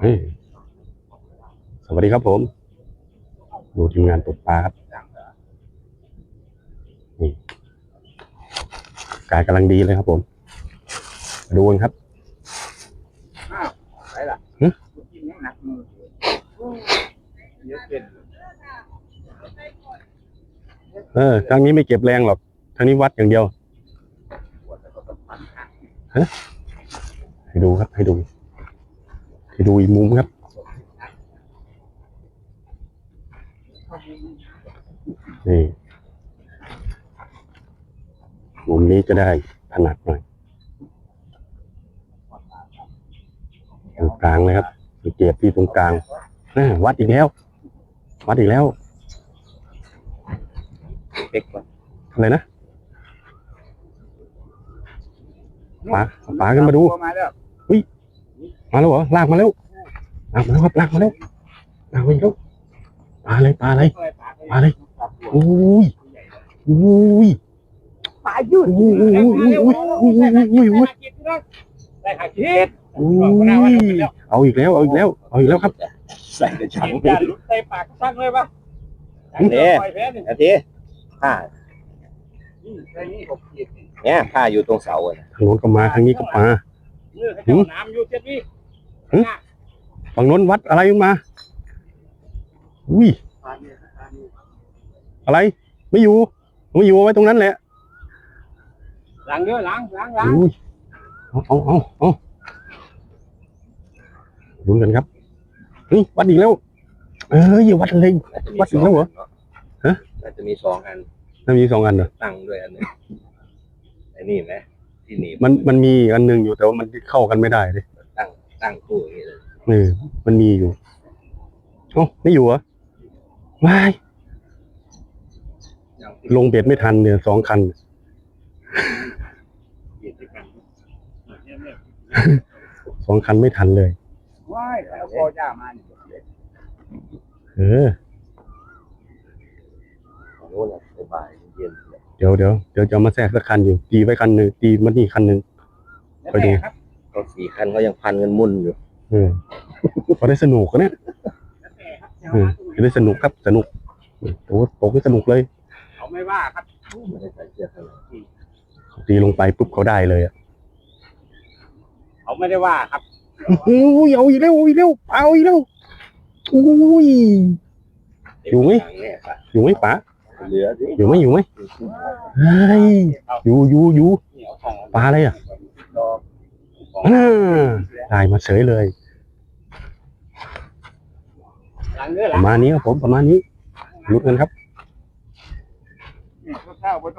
เฮ้ยสวัสดีครับผม ดูทีมงานตกปลาครับนี่กายกำลังดีเลยครับผมมาดูกันครับอ้าวไหนล่ะหึกินยังหนักมือเยอะเป็นเออทางนี้ไม่เก็บแรงหรอกทางนี้วัดอย่างเดียวปวดแล้วก็ต้องพันหักให้ดูครับ ให้ดูให้ ดูอีกมุมครับ นี่ มุมนี้จะได้ถนัดหน่อยตรงกลางเลยครับสังเกตที่ตรงกลางอ่าวัดอีกแล้ว วัดอีกแล้วเด็กอนะไรนะป๋าป๋าขึ้นมาดูมาแล้ว มาแล้วเหรอลากมาแล้วลากมาแล้วครับลากมาแล้วลากมาแล้วปลาอะไรปลาอะไรปลาอะไรอุ้ยอุ้ยปลายุดอุ้ยอุ้ยอุ้ยอุ้ยอุ้ยอุ้ยได้ยาคิดเอาอีกแล้วเอาอีกแล้วเอาอีกแล้วครับใส่กระชังเลยใส่ปากช่างเลยปะเนี่ยอาทิผ้าเนี่ยผ้าอยู่ตรงเสาเลยทางโน้นก็มาทางนี้ก็มา เรื่องให้เจ้าน้ำอยู่เจ็ดวิฝั่งโน้นวัดอะไรมาอุ้ยปลาเนี่ยปลาเนี่ยอะไร ไม่อยู่ไม่อยู่เอาไว้ตรงนั้นแหละล้างเยอะล้างล้างล้างอุ้ยเอาเอาเอาเอาลุ้นกันครับเฮ้ยวัดอีกแล้ว เอ้ยอย่าวัดเลยน่าจะมีวัดอีกแล้วเหรอสงนฮะ น่าจะมีสองอันน่ามีสองอันเหรอตั้งด้วยอันหนึงไอ้นี่ไหม ที่หนีบมันมันมีอีกอันหนึงอยู่แต่ว่ามันเข้ากันไม่ได้เลยตั้งตั้งคู่อย่างนี้เลยเออมันมีอยู่เอ้าไม่อยู่เหรอไม่ยังลงเบ็ดไม่ทันเนี่ยสองคันเหยียดด้วยกันเนี่ยเนี่ยสองคันไม่ทันเลย ว้ายเอาคอย่ามานี่เออโน่นน่ะสบายเย็นเลย เดี๋ยวเดี๋ยวเดี๋ยวจะเอามาแทรกสักคันอยู่ ตีไว้คันหนึ่งตีมันนี่คันหนึ่งไปดูครับก็สี่คันเขายังพันกันมุ่นอยู่เออพอได้สนุกกันเนี่ยเออจะได้สนุกครับสนุกโอ้โหตกได้สนุกเลยเขาไม่ว่าครับไม่ได้ใส่เสื้อข้างในตีลงไปปุ๊บเขาได้เลยอะเขาไม่ได้ว่าครับอุ้ยเอาอีกแล้วเอาอีกแล้วเอาอีกแล้วอุ้ยอยู่ไหมเนี่ยปะอยู่ไหมป๋า เหลือสิอยู่ไหมอยู่ไหมเฮ้ยอยู่อยู่อยู่เหนียวของปลาอะไรอะดอกของอ่าได้มาเฉยเลยล้างเนื้อปล้างระมาณนี้ครับผมประมาณนี้ลุ้นกันครับนี่ข้าว